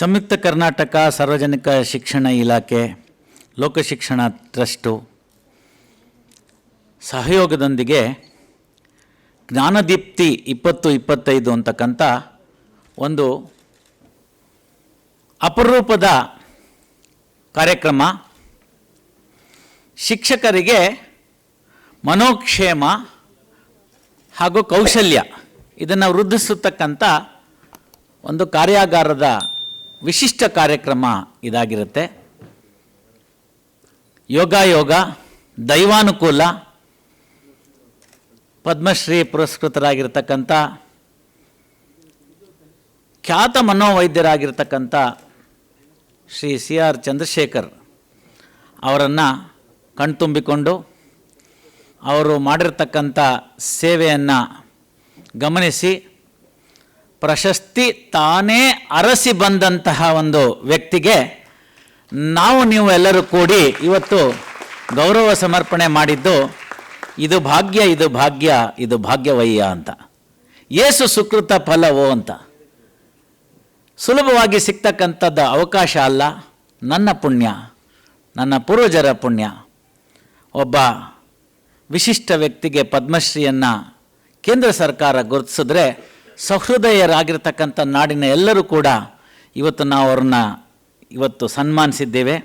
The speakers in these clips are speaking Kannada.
ಸಂಯುಕ್ತ ಕರ್ನಾಟಕ ಸಾರ್ವಜನಿಕ ಶಿಕ್ಷಣ ಇಲಾಖೆ ಲೋಕಶಿಕ್ಷಣ ಟ್ರಸ್ಟು ಸಹಯೋಗದೊಂದಿಗೆ ಜ್ಞಾನದೀಪ್ತಿ ಇಪ್ಪತ್ತು ಇಪ್ಪತ್ತೈದು ಅಂತಕ್ಕಂಥ ಒಂದು ಅಪರೂಪದ ಕಾರ್ಯಕ್ರಮ. ಶಿಕ್ಷಕರಿಗೆ ಮನೋಕ್ಷೇಮ ಹಾಗೂ ಕೌಶಲ್ಯ ಇದನ್ನು ವೃದ್ಧಿಸತಕ್ಕಂಥ ಒಂದು ಕಾರ್ಯಾಗಾರದ ವಿಶಿಷ್ಟ ಕಾರ್ಯಕ್ರಮ ಇದಾಗಿರುತ್ತೆ. ಯೋಗ ಯೋಗ ದೈವಾನುಕೂಲ, ಪದ್ಮಶ್ರೀ ಪುರಸ್ಕೃತರಾಗಿರ್ತಕ್ಕಂಥ, ಖ್ಯಾತ ಮನೋವೈದ್ಯರಾಗಿರ್ತಕ್ಕಂಥ ಶ್ರೀ ಸಿ ಆರ್ ಚಂದ್ರಶೇಖರ್ ಅವರನ್ನು ಕಣ್ತುಂಬಿಕೊಂಡು, ಅವರು ಮಾಡಿರ್ತಕ್ಕಂಥ ಸೇವೆಯನ್ನು ಗಮನಿಸಿ ಪ್ರಶಸ್ತಿ ತಾನೇ ಅರಸಿ ಬಂದಂತಹ ಒಂದು ವ್ಯಕ್ತಿಗೆ ನಾವು ನೀವು ಎಲ್ಲರೂ ಕೂಡಿ ಇವತ್ತು ಗೌರವ ಸಮರ್ಪಣೆ ಮಾಡಿದ್ದು, ಇದು ಭಾಗ್ಯ ಇದು ಭಾಗ್ಯ, ಇದು ಭಾಗ್ಯವಯ್ಯ ಅಂತ. ಏಸು ಸುಕೃತ ಫಲವೋ ಅಂತ. ಸುಲಭವಾಗಿ ಸಿಗ್ತಕ್ಕಂಥದ್ದು ಅವಕಾಶ ಅಲ್ಲ, ನನ್ನ ಪುಣ್ಯ, ನನ್ನ ಪೂರ್ವಜರ ಪುಣ್ಯ. ಒಬ್ಬ ವಿಶಿಷ್ಟ ವ್ಯಕ್ತಿಗೆ ಪದ್ಮಶ್ರೀಯನ್ನು ಕೇಂದ್ರ ಸರ್ಕಾರ ಗುರುತಿಸಿದ್ರೆ ಸಹೃದಯರಾಗಿರ್ತಕ್ಕಂಥ ನಾಡಿನ ಎಲ್ಲರೂ ಕೂಡ ಇವತ್ತು ನಾವು ಅವ್ರನ್ನ ಇವತ್ತು ಸನ್ಮಾನಿಸಿದ್ದೇವೆ.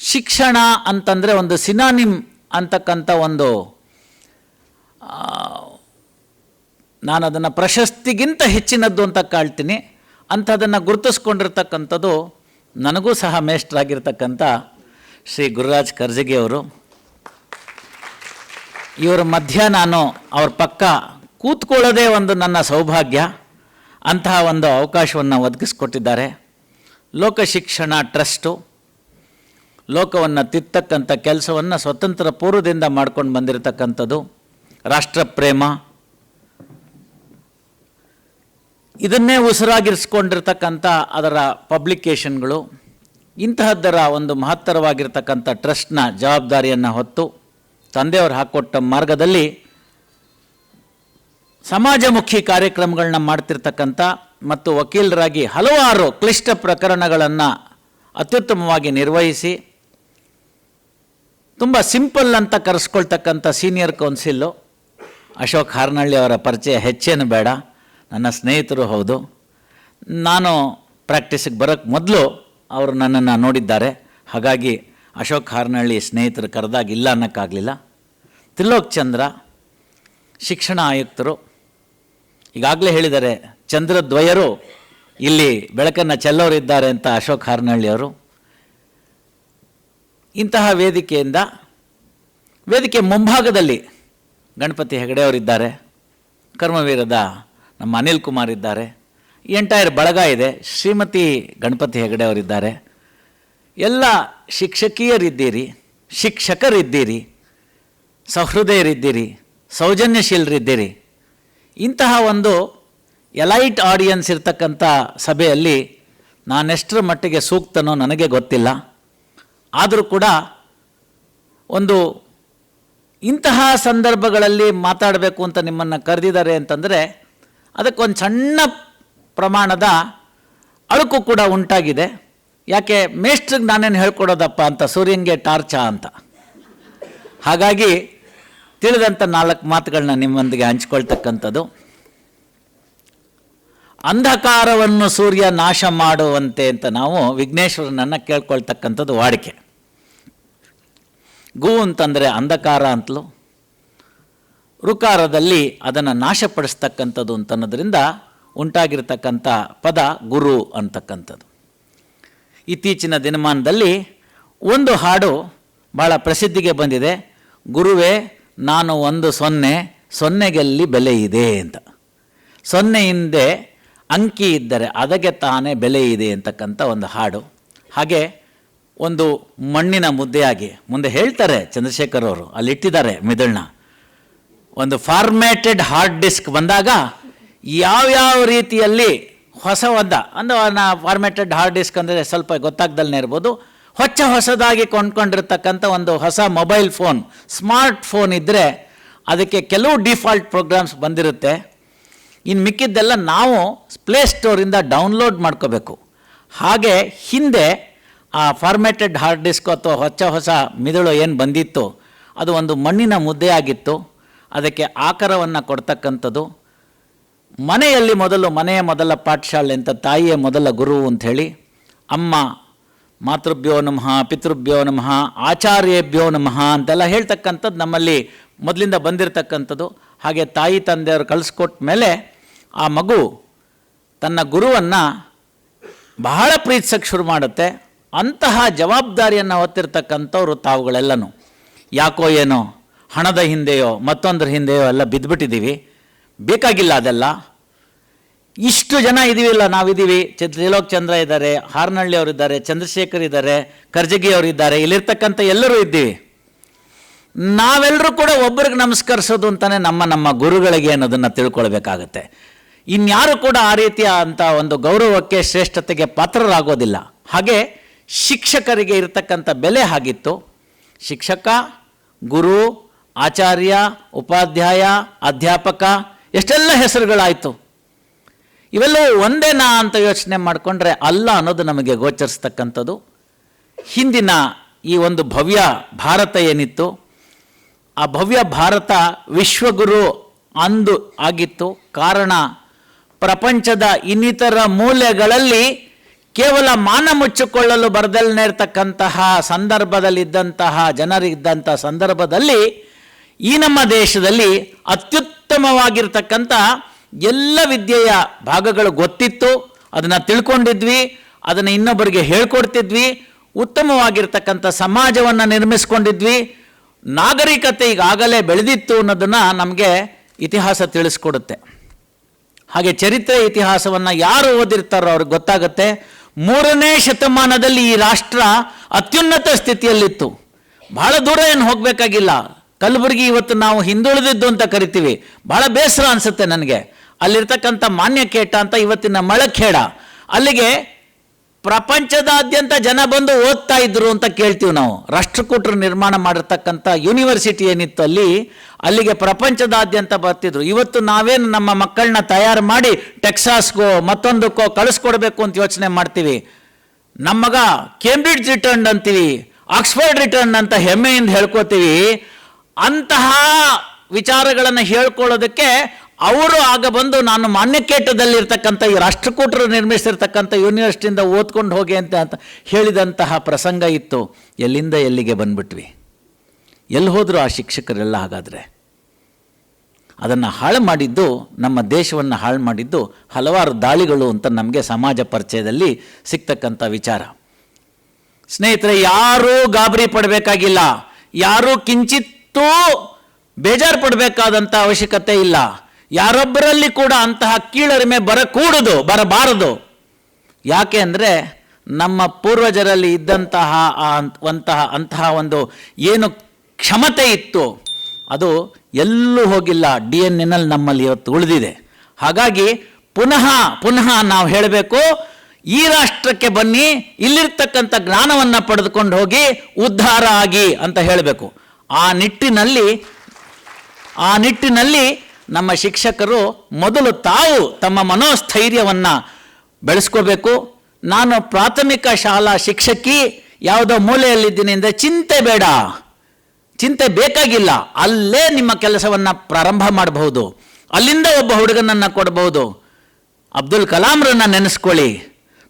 ಶಿಕ್ಷಣ ಅಂತಂದರೆ ಒಂದು ಸಿನಾನಿಮ್ ಅಂತಕ್ಕಂಥ ಒಂದು ನಾನು ಅದನ್ನು ಪ್ರಶಸ್ತಿಗಿಂತ ಹೆಚ್ಚಿನದ್ದು ಅಂತ ಕಾಳ್ತೀನಿ ಅಂಥದನ್ನು ಗುರುತಿಸ್ಕೊಂಡಿರ್ತಕ್ಕಂಥದ್ದು ನನಗೂ ಸಹ ಮೇಷ್ಟ್ರಾಗಿರ್ತಕ್ಕಂಥ ಶ್ರೀ ಗುರುರಾಜ್ ಕರ್ಜಗಿ ಅವರು. ಇವರ ಮಧ್ಯ ನಾನು ಅವ್ರ ಪಕ್ಕ ಕೂತ್ಕೊಳ್ಳೋದೇ ಒಂದು ನನ್ನ ಸೌಭಾಗ್ಯ. ಅಂತಹ ಒಂದು ಅವಕಾಶವನ್ನು ಒದಗಿಸ್ಕೊಟ್ಟಿದ್ದಾರೆ. ಲೋಕ ಶಿಕ್ಷಣ ಟ್ರಸ್ಟು. ಲೋಕವನ್ನು ತಿತ್ತಕ್ಕಂಥ ಕೆಲಸವನ್ನು ಸ್ವತಂತ್ರ ಪೂರ್ವದಿಂದ ಮಾಡ್ಕೊಂಡು ಬಂದಿರತಕ್ಕಂಥದ್ದು. ರಾಷ್ಟ್ರಪ್ರೇಮ ಇದನ್ನೇ ಉಸಿರಾಗಿರಿಸ್ಕೊಂಡಿರ್ತಕ್ಕಂಥ ಅದರ ಪಬ್ಲಿಕೇಷನ್ಗಳು. ಇಂತಹದ್ದರ ಒಂದು ಮಹತ್ತರವಾಗಿರ್ತಕ್ಕಂಥ ಟ್ರಸ್ಟ್ನ ಜವಾಬ್ದಾರಿಯನ್ನು ಹೊತ್ತು ತಂದೆಯವರು ಹಾಕ್ಕೊಟ್ಟ ಮಾರ್ಗದಲ್ಲಿ ಸಮಾಜಮುಖಿ ಕಾರ್ಯಕ್ರಮಗಳನ್ನ ಮಾಡ್ತಿರ್ತಕ್ಕಂಥ ಮತ್ತು ವಕೀಲರಾಗಿ ಹಲವಾರು ಕ್ಲಿಷ್ಟ ಪ್ರಕರಣಗಳನ್ನು ಅತ್ಯುತ್ತಮವಾಗಿ ನಿರ್ವಹಿಸಿ, ತುಂಬ ಸಿಂಪಲ್ ಅಂತ ಕರೆಸ್ಕೊಳ್ತಕ್ಕಂಥ ಸೀನಿಯರ್ ಕೌನ್ಸಿಲ್ಲು ಅಶೋಕ್ ಹಾರ್ನಳ್ಳಿ ಅವರ ಪರಿಚಯ ಹೆಚ್ಚೇನು ಬೇಡ, ನನ್ನ ಸ್ನೇಹಿತರು ಹೌದು. ನಾನು ಪ್ರಾಕ್ಟೀಸಿಗೆ ಬರೋಕ್ಕೆ ಮೊದಲು ಅವರು ನನ್ನನ್ನು ನೋಡಿದ್ದಾರೆ. ಹಾಗಾಗಿ ಅಶೋಕ್ ಹಾರ್ನಳ್ಳಿ ಸ್ನೇಹಿತರು ಕರೆದಾಗ ಇಲ್ಲ ಅನ್ನೋಕ್ಕಾಗಲಿಲ್ಲ. ತ್ರಿಲೋಕ್ ಚಂದ್ರ, ಶಿಕ್ಷಣ ಆಯುಕ್ತರು ಈಗಾಗಲೇ ಹೇಳಿದ್ದಾರೆ ಚಂದ್ರದ್ವಯರು ಇಲ್ಲಿ ಬೆಳಕನ್ನು ಚೆಲ್ಲೋರಿದ್ದಾರೆ ಅಂತ ಅಶೋಕ್ ಹಾರ್ನಹಳ್ಳಿಯವರು ಇಂತಹ ವೇದಿಕೆಯಿಂದ, ವೇದಿಕೆ ಮುಂಭಾಗದಲ್ಲಿ ಗಣಪತಿ ಹೆಗಡೆಯವರಿದ್ದಾರೆ ಕರ್ಮವೀರದ ನಮ್ಮ ಅನಿಲ್ ಕುಮಾರ್ ಇದ್ದಾರೆ ಎಂಟೈರ್ ಬಳಗ ಇದೆ, ಶ್ರೀಮತಿ ಗಣಪತಿ ಹೆಗಡೆ ಅವರಿದ್ದಾರೆ. ಎಲ್ಲ ಶಿಕ್ಷಕಿಯರಿದ್ದೀರಿ, ಶಿಕ್ಷಕರಿದ್ದೀರಿ, ಸಹೃದಯರಿದ್ದೀರಿ, ಸೌಜನ್ಯಶೀಲರಿದ್ದೀರಿ ಇಂತಹ ಒಂದು ಎಲೈಟ್ ಆಡಿಯನ್ಸ್ ಇರ್ತಕ್ಕಂಥ ಸಭೆಯಲ್ಲಿ ನಾನೆಷ್ಟರ ಮಟ್ಟಿಗೆ ಸೂಕ್ತನೋ ನನಗೆ ಗೊತ್ತಿಲ್ಲ. ಆದರೂ ಕೂಡ ಒಂದು ಇಂತಹ ಸಂದರ್ಭಗಳಲ್ಲಿ ಮಾತಾಡಬೇಕು ಅಂತ ನಿಮ್ಮನ್ನು ಕರೆದಿದ್ದಾರೆ ಅಂತಂದರೆ ಅದಕ್ಕೊಂದು ಸಣ್ಣ ಪ್ರಮಾಣದ ಅಳುಕು ಕೂಡ ಉಂಟಾಗಿದೆ. ಯಾಕೆ ಮೇಷ್ಟ್ರಿಗೆ ನಾನೇನು ಹೇಳ್ಕೊಡೋದಪ್ಪ ಅಂತ ಸೂರ್ಯಂಗೆ ಟಾರ್ಚಾ ಅಂತ. ಹಾಗಾಗಿ ತಿಳಿದಂಥ ನಾಲ್ಕು ಮಾತುಗಳನ್ನ ನಿಮ್ಮೊಂದಿಗೆ ಹಂಚ್ಕೊಳ್ತಕ್ಕಂಥದ್ದು. ಅಂಧಕಾರವನ್ನು ಸೂರ್ಯ ನಾಶ ಮಾಡುವಂತೆ ಅಂತ ನಾವು ವಿಘ್ನೇಶ್ವರನನ್ನು ಕೇಳ್ಕೊಳ್ತಕ್ಕಂಥದ್ದು ವಾಡಿಕೆ. ಗು ಅಂತಂದರೆ ಅಂಧಕಾರ ಅಂತಲೂ, ಋಕಾರದಲ್ಲಿ ಅದನ್ನು ನಾಶಪಡಿಸ್ತಕ್ಕಂಥದ್ದು ಅಂತನ್ನೋದ್ರಿಂದ ಉಂಟಾಗಿರ್ತಕ್ಕಂಥ ಪದ ಗುರು ಅಂತಕ್ಕಂಥದ್ದು. ಇತ್ತೀಚಿನ ದಿನಮಾನದಲ್ಲಿ ಒಂದು ಹಾಡು ಭಾಳ ಪ್ರಸಿದ್ಧಿಗೆ ಬಂದಿದೆ. ಗುರುವೇ ನಾನು ಒಂದು ಸೊನ್ನೆ, ಸೊನ್ನೆಗೆಲ್ಲಿ ಬೆಲೆ ಇದೆ ಅಂತ. ಸೊನ್ನೆ ಹಿಂದೆ ಅಂಕಿ ಇದ್ದರೆ ಅದಕ್ಕೆ ತಾನೇ ಬೆಲೆ ಇದೆ ಅಂತಕ್ಕಂಥ ಒಂದು ಹಾಡು. ಹಾಗೆ ಒಂದು ಮಣ್ಣಿನ ಮುದ್ದೆಯಾಗಿ, ಮುಂದೆ ಹೇಳ್ತಾರೆ ಚಂದ್ರಶೇಖರ್ ಅವರು ಅಲ್ಲಿಟ್ಟಿದ್ದಾರೆ ಮಿದುಳನ್ನ. ಒಂದು ಫಾರ್ಮೇಟೆಡ್ ಹಾರ್ಡ್ ಡಿಸ್ಕ್ ಬಂದಾಗ ಯಾವ್ಯಾವ ರೀತಿಯಲ್ಲಿ ಹೊಸ ಒಂದ ಅಂದ್ರೆ ಫಾರ್ಮೇಟೆಡ್ ಹಾರ್ಡ್ ಡಿಸ್ಕ್ ಅಂದರೆ ಸ್ವಲ್ಪ ಗೊತ್ತಾಗ್ದಲ್ಲೇ ಇರ್ಬೋದು ಹೊಚ್ಚ ಹೊಸದಾಗಿ ಕೊಂಡ್ಕೊಂಡಿರ್ತಕ್ಕಂಥ ಒಂದು ಹೊಸ ಮೊಬೈಲ್ ಫೋನ್ ಸ್ಮಾರ್ಟ್ ಫೋನ್ ಇದ್ದರೆ ಅದಕ್ಕೆ ಕೆಲವು ಡಿಫಾಲ್ಟ್ ಪ್ರೋಗ್ರಾಮ್ಸ್ ಬಂದಿರುತ್ತೆ. ಇನ್ನು ಮಿಕ್ಕಿದ್ದೆಲ್ಲ ನಾವು ಪ್ಲೇ ಸ್ಟೋರಿಂದ ಡೌನ್ಲೋಡ್ ಮಾಡ್ಕೋಬೇಕು. ಹಾಗೆ ಹಿಂದೆ ಆ ಫಾರ್ಮ್ಯಾಟೆಡ್ ಹಾರ್ಡ್ ಡಿಸ್ಕ್ ಅಥವಾ ಹೊಚ್ಚ ಹೊಸ ಮಿದುಳು ಏನು ಬಂದಿತ್ತು, ಅದು ಒಂದು ಮಣ್ಣಿನ ಮುದ್ದೆ ಆಗಿತ್ತು. ಅದಕ್ಕೆ ಆಕಾರವನ್ನು ಕೊಡ್ತಕ್ಕಂಥದ್ದು. ಮನೆಯಲ್ಲಿ ಮೊದಲು ಮನೆಯ ಮೊದಲ ಪಾಠಶಾಲೆ ಅಂತ ತಾಯಿಯೇ ಮೊದಲ ಗುರು ಅಂಥೇಳಿ, ಅಮ್ಮ ಮಾತೃಭ್ಯೋ ನಮಃ, ಪಿತೃಭ್ಯೋ ನಮಃ, ಆಚಾರ್ಯೇಭ್ಯೋ ನಮಃ ಅಂತೆಲ್ಲ ಹೇಳ್ತಕ್ಕಂಥದ್ದು ನಮ್ಮಲ್ಲಿ ಮೊದಲಿಂದ ಬಂದಿರತಕ್ಕಂಥದ್ದು. ಹಾಗೆ ತಾಯಿ ತಂದೆಯವರು ಕಳಿಸ್ಕೊಟ್ಟ ಮೇಲೆ ಆ ಮಗು ತನ್ನ ಗುರುವನ್ನು ಬಹಳ ಪ್ರೀತಿಸಕ್ಕೆ ಶುರು ಮಾಡುತ್ತೆ. ಅಂತಹ ಜವಾಬ್ದಾರಿಯನ್ನು ಹೊತ್ತಿರ್ತಕ್ಕಂಥವ್ರು ತಾವುಗಳೆಲ್ಲನೂ. ಯಾಕೋ ಏನೋ ಹಣದ ಹಿಂದೆಯೋ ಮತ್ತೊಂದರ ಹಿಂದೆಯೋ ಎಲ್ಲ ಬಿದ್ದುಬಿಟ್ಟಿದ್ದೀವಿ ಬೇಕಾಗಿಲ್ಲ ಅದೆಲ್ಲ. ಇಷ್ಟು ಜನ ಇದೀವಿಲ್ಲ ನಾವಿದ್ದೀವಿ ತ್ರಿಲೋಕ್ ಚಂದ್ರ ಇದ್ದಾರೆ ಹಾರ್ನಹಳ್ಳಿ ಅವರು ಇದ್ದಾರೆ ಚಂದ್ರಶೇಖರ್ ಇದ್ದಾರೆ ಕರ್ಜಗಿ ಅವರು ಇದ್ದಾರೆ ಇಲ್ಲಿರ್ತಕ್ಕಂಥ ಎಲ್ಲರೂ ಇದ್ದೀವಿ. ನಾವೆಲ್ಲರೂ ಕೂಡ ಒಬ್ಬರಿಗೆ ನಮಸ್ಕರಿಸೋದು ಅಂತಲೇ ನಮ್ಮ ನಮ್ಮ ಗುರುಗಳಿಗೆ ಅನ್ನೋದನ್ನು ತಿಳ್ಕೊಳ್ಬೇಕಾಗತ್ತೆ. ಇನ್ಯಾರು ಕೂಡ ಆ ರೀತಿಯ ಅಂಥ ಒಂದು ಗೌರವಕ್ಕೆ, ಶ್ರೇಷ್ಠತೆಗೆ ಪಾತ್ರರಾಗೋದಿಲ್ಲ. ಹಾಗೆ ಶಿಕ್ಷಕರಿಗೆ ಇರತಕ್ಕಂಥ ಬೆಲೆ ಆಗಿತ್ತು ಶಿಕ್ಷಕ, ಗುರು, ಆಚಾರ್ಯ, ಉಪಾಧ್ಯಾಯ, ಅಧ್ಯಾಪಕ, ಎಷ್ಟೆಲ್ಲ ಹೆಸರುಗಳಾಯಿತು. ಇವೆಲ್ಲವೂ ಒಂದೇನಾ ಅಂತ ಯೋಚನೆ ಮಾಡಿಕೊಂಡ್ರೆ ಅಲ್ಲ ಅನ್ನೋದು ನಮಗೆ ಗೋಚರಿಸ್ತಕ್ಕಂಥದ್ದು. ಹಿಂದಿನ ಈ ಒಂದು ಭವ್ಯ ಭಾರತ ಏನಿತ್ತು, ಆ ಭವ್ಯ ಭಾರತ ವಿಶ್ವಗುರು ಅಂದು ಆಗಿತ್ತು. ಕಾರಣ ಪ್ರಪಂಚದ ಇನ್ನಿತರ ಮೂಲೆಗಳಲ್ಲಿ ಕೇವಲ ಮಾನ ಮುಚ್ಚಿಕೊಳ್ಳಲು ಬರದಲ್ಲೇ ಇರತಕ್ಕಂತಹ ಸಂದರ್ಭದಲ್ಲಿದ್ದಂತಹ ಜನರಿದ್ದಂಥ ಸಂದರ್ಭದಲ್ಲಿ ಈ ನಮ್ಮ ದೇಶದಲ್ಲಿ ಅತ್ಯುತ್ತಮವಾಗಿರ್ತಕ್ಕಂಥ ಎಲ್ಲ ವಿದ್ಯೆಯ ಭಾಗಗಳು ಗೊತ್ತಿತ್ತು, ಅದನ್ನು ತಿಳ್ಕೊಂಡಿದ್ವಿ, ಅದನ್ನು ಇನ್ನೊಬ್ಬರಿಗೆ ಹೇಳ್ಕೊಡ್ತಿದ್ವಿ, ಉತ್ತಮವಾಗಿರ್ತಕ್ಕಂಥ ಸಮಾಜವನ್ನು ನಿರ್ಮಿಸ್ಕೊಂಡಿದ್ವಿ, ನಾಗರಿಕತೆ ಈಗಾಗಲೇ ಬೆಳೆದಿತ್ತು ಅನ್ನೋದನ್ನು ನಮಗೆ ಇತಿಹಾಸ ತಿಳಿಸ್ಕೊಡುತ್ತೆ. ಹಾಗೆ ಚರಿತ್ರೆ ಇತಿಹಾಸವನ್ನು ಯಾರು ಓದಿರ್ತಾರೋ ಅವ್ರಿಗೆ ಗೊತ್ತಾಗುತ್ತೆ. ಮೂರನೇ ಶತಮಾನದಲ್ಲಿ ಈ ರಾಷ್ಟ್ರ ಅತ್ಯುನ್ನತ ಸ್ಥಿತಿಯಲ್ಲಿತ್ತು. ಬಹಳ ದೂರ ಏನು ಹೋಗಬೇಕಾಗಿಲ್ಲ. ಕಲಬುರಗಿ ಇವತ್ತು ನಾವು ಹಿಂದುಳಿದಿದ್ದು ಅಂತ ಕರಿತೀವಿ. ಬಹಳ ಬೇಸರ ಅನಿಸುತ್ತೆ ನನಗೆ. ಅಲ್ಲಿರ್ತಕ್ಕಂಥ ಮಾನ್ಯಕೇಟ ಅಂತ ಇವತ್ತಿನ ಮಳಖೇಡ. ಅಲ್ಲಿಗೆ ಪ್ರಪಂಚದಾದ್ಯಂತ ಜನ ಬಂದು ಓದ್ತಾ ಇದ್ರು ಅಂತ ಕೇಳ್ತೀವಿ ನಾವು. ರಾಷ್ಟ್ರಕೂಟರು ನಿರ್ಮಾಣ ಮಾಡಿರ್ತಕ್ಕಂಥ ಯೂನಿವರ್ಸಿಟಿ ಏನಿತ್ತು ಅಲ್ಲಿ, ಅಲ್ಲಿಗೆ ಪ್ರಪಂಚದಾದ್ಯಂತ ಬರ್ತಿದ್ರು. ಇವತ್ತು ನಾವೇನು ನಮ್ಮ ಮಕ್ಕಳನ್ನ ತಯಾರು ಮಾಡಿ ಟೆಕ್ಸಾಸ್ಗೋ ಮತ್ತೊಂದಕ್ಕೋ ಕಳಿಸ್ಕೊಡ್ಬೇಕು ಅಂತ ಯೋಚನೆ ಮಾಡ್ತೀವಿ. ನಮ್ಮಗ ಮಗ ಕೇಂಬ್ರಿಡ್ಜ್ ರಿಟರ್ನ್ ಅಂತೀವಿ, ಆಕ್ಸ್ಫರ್ಡ್ ರಿಟರ್ನ್ ಅಂತ ಹೆಮ್ಮೆಯಿಂದ ಹೇಳ್ಕೋತೀವಿ. ಅಂತಹ ವಿಚಾರಗಳನ್ನು ಹೇಳ್ಕೊಳ್ಳೋದಕ್ಕೆ ಅವರು ಆಗ ಬಂದು ನಾನು ಮಾನ್ಯಕೇಟದಲ್ಲಿರ್ತಕ್ಕಂಥ ಈ ರಾಷ್ಟ್ರಕೂಟರು ನಿರ್ಮಿಸಿರ್ತಕ್ಕಂಥ ಯೂನಿವರ್ಸಿಟಿಯಿಂದ ಓದ್ಕೊಂಡು ಹೋಗಿ ಅಂತ ಅಂತ ಹೇಳಿದಂತಹ ಪ್ರಸಂಗ ಇತ್ತು. ಎಲ್ಲಿಂದ ಎಲ್ಲಿಗೆ ಬಂದ್ಬಿಟ್ವಿ? ಎಲ್ಲಿ ಹೋದರೂ ಆ ಶಿಕ್ಷಕರೆಲ್ಲ ಹಾಗಾದರೆ? ಅದನ್ನು ಹಾಳು ಮಾಡಿದ್ದು, ನಮ್ಮ ದೇಶವನ್ನು ಹಾಳು ಮಾಡಿದ್ದು ಹಲವಾರು ದಾಳಿಗಳು ಅಂತ ನಮಗೆ ಸಮಾಜ ಪರಿಚಯದಲ್ಲಿ ಸಿಗ್ತಕ್ಕಂಥ ವಿಚಾರ. ಸ್ನೇಹಿತರೆ, ಯಾರೂ ಗಾಬರಿ ಪಡಬೇಕಾಗಿಲ್ಲ. ಯಾರೂ ಕಿಂಚಿತ್ತೂ ಬೇಜಾರು ಪಡಬೇಕಾದಂಥ ಅವಶ್ಯಕತೆ ಇಲ್ಲ. ಯಾರೊಬ್ಬರಲ್ಲಿ ಕೂಡ ಅಂತಹ ಕೀಳರಿಮೆ ಬರಕೂಡದು, ಬರಬಾರದು. ಯಾಕೆ ಅಂದರೆ ನಮ್ಮ ಪೂರ್ವಜರಲ್ಲಿ ಇದ್ದಂತಹ ಅಂತಹ ಅಂತಹ ಒಂದು ಏನು ಕ್ಷಮತೆ ಇತ್ತು, ಅದು ಎಲ್ಲೂ ಹೋಗಿಲ್ಲ, ಡಿ ಎನ್ ಎನ್ನಲ್ಲಿ ನಮ್ಮಲ್ಲಿ ಇವತ್ತು ಉಳಿದಿದೆ. ಹಾಗಾಗಿ ಪುನಃ ಪುನಃ ನಾವು ಹೇಳಬೇಕು, ಈ ರಾಷ್ಟ್ರಕ್ಕೆ ಬನ್ನಿ, ಇಲ್ಲಿರ್ತಕ್ಕಂಥ ಜ್ಞಾನವನ್ನು ಪಡೆದುಕೊಂಡು ಹೋಗಿ, ಉದ್ಧಾರ ಆಗಿ ಅಂತ ಹೇಳಬೇಕು. ಆ ನಿಟ್ಟಿನಲ್ಲಿ ಆ ನಿಟ್ಟಿನಲ್ಲಿ ನಮ್ಮ ಶಿಕ್ಷಕರು ಮೊದಲು ತಾವು ತಮ್ಮ ಮನೋಸ್ಥೈರ್ಯವನ್ನು ಬೆಳೆಸ್ಕೋಬೇಕು. ನಾನು ಪ್ರಾಥಮಿಕ ಶಾಲಾ ಶಿಕ್ಷಕಿ, ಯಾವುದೋ ಮೂಲೆಯಲ್ಲಿದ್ದೀನಿ ಅಂದರೆ ಚಿಂತೆ ಬೇಡ. ಚಿಂತೆ ಬೇಕಾಗಿಲ್ಲ. ಅಲ್ಲೇ ನಿಮ್ಮ ಕೆಲಸವನ್ನು ಪ್ರಾರಂಭ ಮಾಡಬಹುದು. ಅಲ್ಲಿಂದ ಒಬ್ಬ ಹುಡುಗನನ್ನು ಕೊಡಬಹುದು. ಅಬ್ದುಲ್ ಕಲಾಂರನ್ನು ನೆನೆಸ್ಕೊಳ್ಳಿ.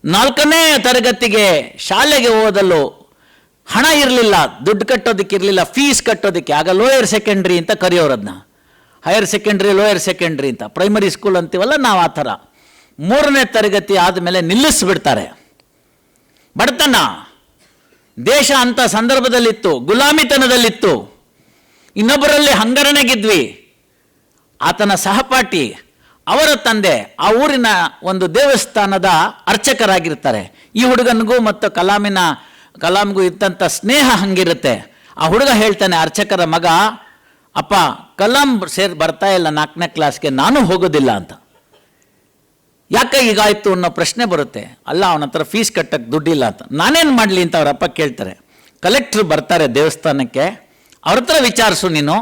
ನಾಲ್ಕನೇ ತರಗತಿಗೆ ಶಾಲೆಗೆ ಓದಲು ಹಣ ಇರಲಿಲ್ಲ, ದುಡ್ಡು ಕಟ್ಟೋದಕ್ಕೆ ಇರಲಿಲ್ಲ ಫೀಸ್ ಕಟ್ಟೋದಕ್ಕೆ, ಆಗ ಲೋಯರ್ ಸೆಕೆಂಡ್ರಿ ಅಂತ ಕರೆಯೋರು ಅದನ್ನ ಹೈಯರ್ ಸೆಕೆಂಡ್ರಿ ಲೋಯರ್ ಸೆಕೆಂಡ್ರಿ ಅಂತ. ಪ್ರೈಮರಿ ಸ್ಕೂಲ್ ಅಂತೀವಲ್ಲ ನಾವು ಆ ಥರ. ಮೂರನೇ ತರಗತಿ ಆದಮೇಲೆ ನಿಲ್ಲಿಸ್ಬಿಡ್ತಾರೆ. ಬಡತನ. ದೇಶ ಅಂತ ಸಂದರ್ಭದಲ್ಲಿತ್ತು, ಗುಲಾಮಿತನದಲ್ಲಿತ್ತು. ಇನ್ನೊಬ್ಬರಲ್ಲಿ ಹಂಗರಣೆಗಿದ್ವಿ. ಆತನ ಸಹಪಾಠಿ, ಅವರ ತಂದೆ, ಆ ಊರಿನ ಒಂದು ದೇವಸ್ಥಾನದ ಅರ್ಚಕರಾಗಿರ್ತಾರೆ. ಈ ಹುಡುಗನಿಗೂ ಮತ್ತು ಕಲಾಮಿನ ಕಲಾಂಗೂ ಇದ್ದಂಥ ಸ್ನೇಹ ಹಂಗಿರುತ್ತೆ. ಆ ಹುಡುಗ ಹೇಳ್ತಾನೆ, ಅರ್ಚಕರ ಮಗ ಅಪ್ಪ, ಕಲಾಂ ಸೇರ್, ಬರ್ತಾ ಇಲ್ಲ ನಾಲ್ಕನೇ ಕ್ಲಾಸ್ಗೆ ನಾನು ಹೋಗೋದಿಲ್ಲ ಅಂತ. ಯಾಕೆ ಈಗಾಯಿತು ಅನ್ನೋ ಪ್ರಶ್ನೆ ಬರುತ್ತೆ. ಅಲ್ಲ, ಅವನ ಹತ್ರ ಫೀಸ್ ಕಟ್ಟಕ್ಕೆ ದುಡ್ಡಿಲ್ಲ ಅಂತ. ನಾನೇನು ಮಾಡಲಿ ಅಂತ ಅವರಪ್ಪ ಕೇಳ್ತಾರೆ. ಕಲೆಕ್ಟ್ರ್ ಬರ್ತಾರೆ ದೇವಸ್ಥಾನಕ್ಕೆ. ಅವ್ರ ಹತ್ರ ವಿಚಾರಿಸು ನೀನು.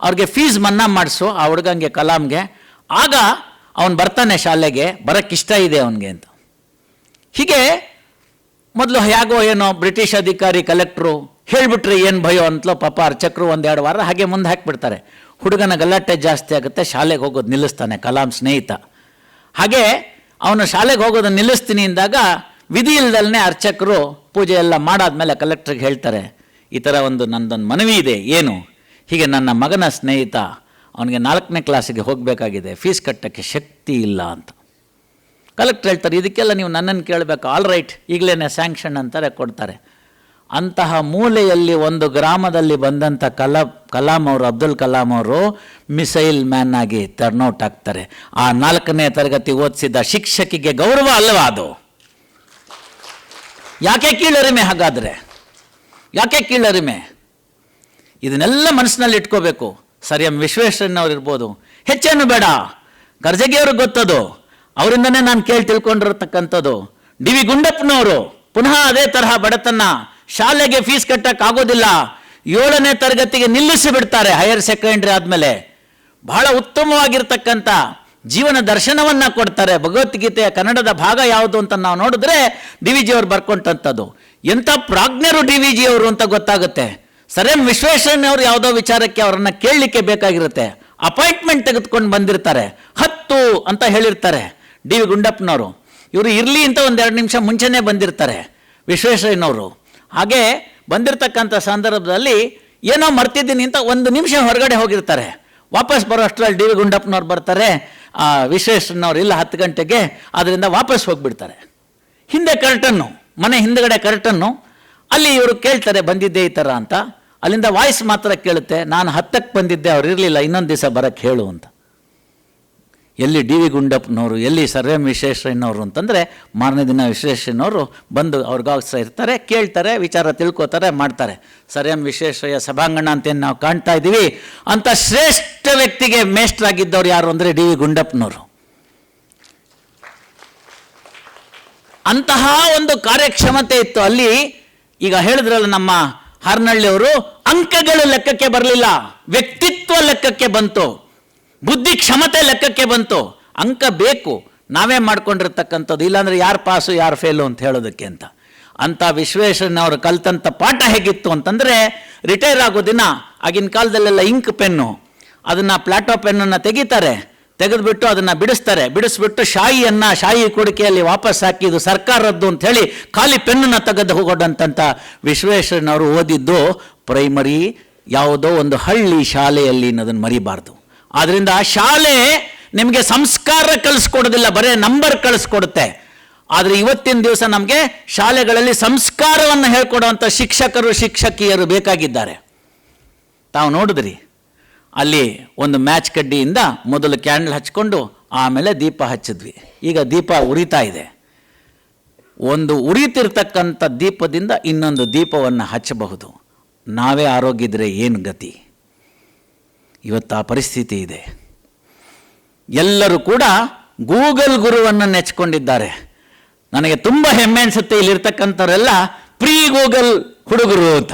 ಅವ್ರಿಗೆ ಫೀಸ್ ಮನ್ನಾ ಮಾಡಿಸು, ಆ ಹುಡುಗಂಗೆ ಕಲಾಂಗೆ ಆಗ ಅವನು ಬರ್ತಾನೆ ಶಾಲೆಗೆ ಬರೋಕ್ಕೆ ಇಷ್ಟ ಇದೆ ಅವನಿಗೆ ಅಂತ. ಹೀಗೆ ಮೊದಲು ಹೇಗೋ ಏನೋ ಬ್ರಿಟಿಷ್ ಅಧಿಕಾರಿ ಕಲೆಕ್ಟ್ರು ಹೇಳಿಬಿಟ್ರೆ ಏನು ಭಯೋ ಅಂತಲೋ ಪಾಪ ಅರ್ಚಕರು ಒಂದೆರಡು ವಾರ ಹಾಗೆ ಮುಂದೆ ಹಾಕಿಬಿಡ್ತಾರೆ. ಹುಡುಗನ ಗಲಾಟೆ ಜಾಸ್ತಿ ಆಗುತ್ತೆ, ಶಾಲೆಗೆ ಹೋಗೋದು ನಿಲ್ಲಿಸ್ತಾನೆ, ಕಲಾಂ ಸ್ನೇಹಿತ. ಹಾಗೆ ಅವನು ಶಾಲೆಗೆ ಹೋಗೋದು ನಿಲ್ಲಿಸ್ತೀನಿ ಅಂದಾಗ ವಿಧಿ ಇಲ್ದಲ್ಲೇ ಅರ್ಚಕರು ಪೂಜೆ ಎಲ್ಲ ಮಾಡಾದ್ಮೇಲೆ ಕಲೆಕ್ಟ್ರಿಗೆ ಹೇಳ್ತಾರೆ, ಈ ಥರ ಒಂದು ನಂದೊಂದು ಮನವಿ ಇದೆ, ಏನು? ಹೀಗೆ ನನ್ನ ಮಗನ ಸ್ನೇಹಿತ ಅವನಿಗೆ ನಾಲ್ಕನೇ ಕ್ಲಾಸಿಗೆ ಹೋಗಬೇಕಾಗಿದೆ, ಫೀಸ್ ಕಟ್ಟೋಕ್ಕೆ ಶಕ್ತಿ ಇಲ್ಲ ಅಂತ. ಕಲೆಕ್ಟ್ರ್ ಹೇಳ್ತಾರೆ, ಇದಕ್ಕೆಲ್ಲ ನೀವು ನನ್ನನ್ನು ಕೇಳಬೇಕು, ಆಲ್ ರೈಟ್ ಈಗಲೇ ಸ್ಯಾಂಕ್ಷನ್ ಅಂತಾರೆ, ಕೊಡ್ತಾರೆ. ಅಂತಹ ಮೂಲೆಯಲ್ಲಿ ಒಂದು ಗ್ರಾಮದಲ್ಲಿ ಬಂದಂಥ ಕಲಾ ಕಲಾಂ ಅವರು, ಅಬ್ದುಲ್ ಕಲಾಂ ಅವರು ಮಿಸೈಲ್ ಮ್ಯಾನ್ ಆಗಿ ಟರ್ನ್ಔಟ್ ಆಗ್ತಾರೆ. ಆ ನಾಲ್ಕನೇ ತರಗತಿ ಓದಿಸಿದ ಶಿಕ್ಷಕಿಗೆ ಗೌರವ ಅಲ್ಲವ ಅದು? ಯಾಕೆ ಕೀಳರಿಮೆ ಹಾಗಾದರೆ? ಯಾಕೆ ಕೀಳರಿಮೆ? ಇದನ್ನೆಲ್ಲ ಮನಸ್ಸಿನಲ್ಲಿ ಇಟ್ಕೋಬೇಕು. ಸರ್ ಎಂ ವಿಶ್ವೇಶ್ವರಯ್ಯನವ್ರು ಇರ್ಬೋದು. ಹೆಚ್ಚೇನು ಬೇಡ. ಕರ್ಜಗಿಯವ್ರಿಗೆ ಗೊತ್ತದು. ಅವರಿಂದನೇ ನಾನು ಕೇಳಿ ತಿಳ್ಕೊಂಡಿರತಕ್ಕಂಥದ್ದು. ಡಿ ವಿ ಗುಂಡಪ್ಪನವರು, ಪುನಃ ಅದೇ ತರಹ ಬಡತನ. ಶಾಲೆಗೆ ಫೀಸ್ ಕಟ್ಟಕ್ಕೆ ಆಗೋದಿಲ್ಲ. ಏಳನೇ ತರಗತಿಗೆ ನಿಲ್ಲಿಸಿ ಬಿಡ್ತಾರೆ ಹೈಯರ್ ಸೆಕೆಂಡ್ರಿ ಆದಮೇಲೆ. ಬಹಳ ಉತ್ತಮವಾಗಿರ್ತಕ್ಕಂಥ ಜೀವನ ದರ್ಶನವನ್ನ ಕೊಡ್ತಾರೆ. ಭಗವದ್ಗೀತೆಯ ಕನ್ನಡದ ಭಾಗ ಯಾವುದು ಅಂತ ನಾವು ನೋಡಿದ್ರೆ ಡಿ ವಿ ಜಿಯವರು ಬರ್ಕೊಂಡಂಥದ್ದು. ಎಂಥ ಪ್ರಾಜ್ಞರು ಡಿ ವಿ ಜಿಯವರು ಅಂತ ಗೊತ್ತಾಗುತ್ತೆ. ಸರ್ ಎಂ ವಿಶ್ವೇಶ್ವರಯ್ಯನವರು ಯಾವುದೋ ವಿಚಾರಕ್ಕೆ ಅವರನ್ನು ಕೇಳಲಿಕ್ಕೆ ಬೇಕಾಗಿರುತ್ತೆ. ಅಪಾಯಿಂಟ್ಮೆಂಟ್ ತೆಗೆದುಕೊಂಡು ಬಂದಿರ್ತಾರೆ. ಹತ್ತು ಅಂತ ಹೇಳಿರ್ತಾರೆ ಡಿ ವಿ ಗುಂಡಪ್ಪನವರು. ಇವರು ಇರಲಿ ಅಂತ ಒಂದೆರಡು ನಿಮಿಷ ಮುಂಚೆನೇ ಬಂದಿರ್ತಾರೆ ವಿಶ್ವೇಶ್ವರಯ್ಯನವರು ಹಾಗೆ ಬಂದಿರತಕ್ಕಂಥ ಸಂದರ್ಭದಲ್ಲಿ ಏನೋ ಮರ್ತಿದ್ದೀನಿ ಅಂತ ಒಂದು ನಿಮಿಷ ಹೊರಗಡೆ ಹೋಗಿರ್ತಾರೆ. ವಾಪಸ್ ಬರೋ ಅಷ್ಟರಲ್ಲಿ ಡಿ ವಿ ಗುಂಡಪ್ಪನವ್ರು ಬರ್ತಾರೆ. ವಿಶ್ವೇಶ್ವರನವ್ರು ಇಲ್ಲ ಹತ್ತು ಗಂಟೆಗೆ ಅದರಿಂದ ವಾಪಸ್ ಹೋಗಿಬಿಡ್ತಾರೆ. ಹಿಂದೆ ಕರ್ಟನ್ನು, ಮನೆ ಹಿಂದಗಡೆ ಕರ್ಟನ್ನು, ಅಲ್ಲಿ ಇವರು ಕೇಳ್ತಾರೆ, ಬಂದಿದ್ದೆ ಈ ಥರ ಅಂತ. ಅಲ್ಲಿಂದ ವಾಯ್ಸ್ ಮಾತ್ರ ಕೇಳುತ್ತೆ, ನಾನು ಹತ್ತಕ್ಕೆ ಬಂದಿದ್ದೆ, ಅವ್ರು ಇರಲಿಲ್ಲ, ಇನ್ನೊಂದು ದಿವಸ ಬರಕ್ಕೆ ಹೇಳು ಅಂತ. ಎಲ್ಲಿ ಡಿ ವಿ ಗುಂಡಪ್ಪನವರು, ಎಲ್ಲಿ ಸರ್ ಎಂ ವಿಶ್ವೇಶ್ವರಯ್ಯನವರು ಅಂತಂದರೆ ಮಾರನೇ ದಿನ ವಿಶ್ವೇಶ್ವರಯ್ಯನವರು ಬಂದು ಅವ್ರಿಗೋಸ್ಕರ ಇರ್ತಾರೆ, ಕೇಳ್ತಾರೆ, ವಿಚಾರ ತಿಳ್ಕೊತಾರೆ, ಮಾಡ್ತಾರೆ. ಸರ್ ಎಂ ವಿಶ್ವೇಶ್ವರಯ್ಯ ಸಭಾಂಗಣ ಅಂತೇನು ನಾವು ಕಾಣ್ತಾ ಇದ್ದೀವಿ. ಅಂತ ಶ್ರೇಷ್ಠ ವ್ಯಕ್ತಿಗೆ ಮೇಷ್ಟ್ರಾಗಿದ್ದವ್ರು ಯಾರು ಅಂದರೆ ಡಿ ವಿ ಗುಂಡಪ್ಪನವರು. ಅಂತಹ ಒಂದು ಕಾರ್ಯಕ್ಷಮತೆ ಇತ್ತು ಅಲ್ಲಿ. ಈಗ ಹೇಳಿದ್ರಲ್ಲ ನಮ್ಮ ಹರ್ನಳ್ಳಿಯವರು, ಅಂಕಗಳು ಲೆಕ್ಕಕ್ಕೆ ಬರಲಿಲ್ಲ, ವ್ಯಕ್ತಿತ್ವ ಲೆಕ್ಕಕ್ಕೆ ಬಂತು. ಬುದ್ಧಿ ಕ್ಷಮತೆ ಲೆಕ್ಕಕ್ಕೆ ಬಂತು. ಅಂಕ ಬೇಕು. ನಾವೇ ಮಾಡ್ಕೊಂಡಿರ್ತಕ್ಕಂಥದ್ದು. ಇಲ್ಲಾಂದರೆ ಯಾರು ಪಾಸು, ಯಾರು ಫೇಲು ಅಂತ ಹೇಳೋದಕ್ಕೆ ಅಂತ. ಅಂಥ ವಿಶ್ವೇಶ್ವರಯ್ಯನವರು ಕಲ್ತಂಥ ಪಾಠ ಹೇಗಿತ್ತು ಅಂತಂದರೆ ರಿಟೈರ್ ಆಗೋ ದಿನ, ಆಗಿನ ಕಾಲದಲ್ಲೆಲ್ಲ ಇಂಕ್ ಪೆನ್ನು ಅದನ್ನು ಪ್ಲಾಟೋ ಪೆನ್ನನ್ನು ತೆಗಿತಾರೆ. ತೆಗೆದುಬಿಟ್ಟು ಅದನ್ನು ಬಿಡಿಸ್ತಾರೆ. ಬಿಡಿಸ್ಬಿಟ್ಟು ಶಾಯಿಯನ್ನು, ಶಾಯಿ ಕುಡಿಕೆಯಲ್ಲಿ ವಾಪಸ್ ಹಾಕಿ ಇದು ಸರ್ಕಾರದ್ದು ಅಂತ ಹೇಳಿ ಖಾಲಿ ಪೆನ್ನನ್ನು ತೆಗೆದು ಹೋಗೋದಂತ ವಿಶ್ವೇಶ್ವರಯ್ಯನವರು ಓದಿದ್ದು ಪ್ರೈಮರಿ ಯಾವುದೋ ಒಂದು ಹಳ್ಳಿ ಶಾಲೆಯಲ್ಲಿ ಅನ್ನೋದನ್ನು ಮರಿಬಾರ್ದು. ಆದ್ರಿಂದ ಶಾಲೆ ನಿಮಗೆ ಸಂಸ್ಕಾರ ಕಲಿಸ್ಕೊಡೋದಿಲ್ಲ ಬರೇ ನಂಬರ್ ಕಳಿಸ್ಕೊಡುತ್ತೆ. ಆದರೆ ಇವತ್ತಿನ ದಿವಸ ನಮಗೆ ಶಾಲೆಗಳಲ್ಲಿ ಸಂಸ್ಕಾರವನ್ನು ಹೇಳ್ಕೊಡುವಂಥ ಶಿಕ್ಷಕರು, ಶಿಕ್ಷಕಿಯರು ಬೇಕಾಗಿದ್ದಾರೆ. ತಾವು ನೋಡಿದ್ರಿ, ಅಲ್ಲಿ ಒಂದು ಮ್ಯಾಚ್ ಕಡ್ಡಿಯಿಂದ ಮೊದಲು ಕ್ಯಾಂಡಲ್ ಹಚ್ಕೊಂಡು ಆಮೇಲೆ ದೀಪ ಹಚ್ಚಿದ್ವಿ. ಈಗ ದೀಪ ಉರಿತಾ ಇದೆ. ಒಂದು ಉರಿತಿರ್ತಕ್ಕಂಥ ದೀಪದಿಂದ ಇನ್ನೊಂದು ದೀಪವನ್ನು ಹಚ್ಚಬಹುದು. ನಾವೇ ಆರೋಗ್ಯ ಆರೋಗ್ಯದ್ರೆ ಏನು ಗತಿ? ಇವತ್ತು ಆ ಪರಿಸ್ಥಿತಿ ಇದೆ. ಎಲ್ಲರೂ ಕೂಡ ಗೂಗಲ್ ಗುರುವನ್ನು ನೆಚ್ಕೊಂಡಿದ್ದಾರೆ. ನನಗೆ ತುಂಬ ಹೆಮ್ಮೆ ಅನಿಸುತ್ತೆ ಇಲ್ಲಿರ್ತಕ್ಕಂಥವರೆಲ್ಲ, ಪ್ರೀ ಗೂಗಲ್ ಹುಡುಗರು ಅಂತ.